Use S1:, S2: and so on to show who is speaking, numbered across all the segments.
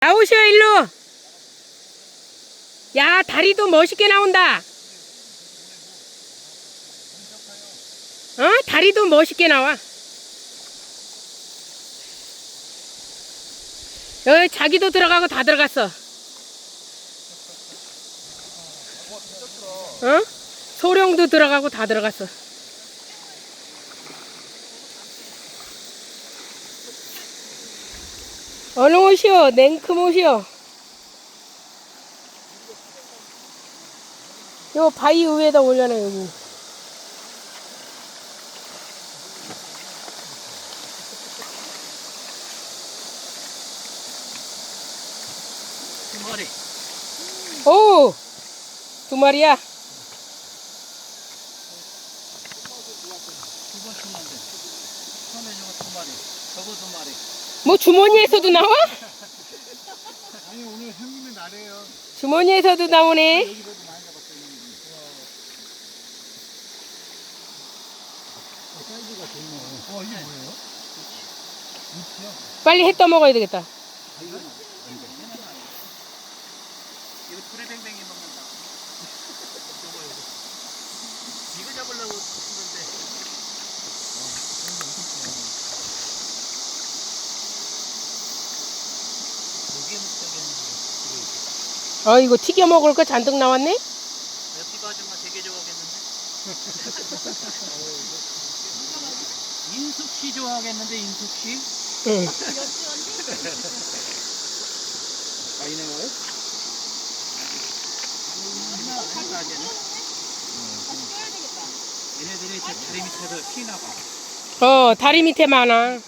S1: 나오셔 일로. 야 다리도 멋있게 나온다. 어? 다리도 멋있게 나와. 여기 자기도 들어가고 다 들어갔어. 어? 소령도 들어가고 다 들어갔어. 어느 옷이요? 냉큼 옷이요? 요 바위 위에다 올려놔 여기.
S2: 두 마리.
S1: 오! 두 마리야.
S2: 두 마리. 저거 두 마리.
S1: 뭐 주머니에서도 나와?
S3: 아니 오늘 형님의 날이에요.
S1: 주머니에서도 나오네.
S3: 여기서도 많이 잡았어요. 형님. 와. 사이즈가 좋네. 와 이게 뭐예요? 밑이요?
S1: 빨리 해 떠먹어야 되겠다.
S2: 이거 뱅뱅이 먹는다. 이거 잡으려고 했는데.
S1: 어 이거 튀겨 먹을 거 잔뜩 나왔네?
S2: 옆집 아줌마 되게 좋아하겠는데? 인숙 씨 좋아하겠는데 인숙 씨?
S1: 응.
S2: 많이 나와요? 얘네들이 저 다리 밑에서 쉬나 봐.
S1: 어 다리 밑에 많아.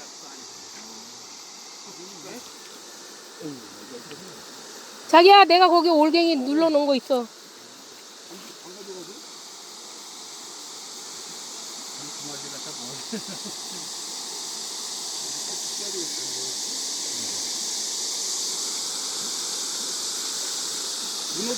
S1: 자기야 내가 거기 올갱이 눌러 놓은 거 있어.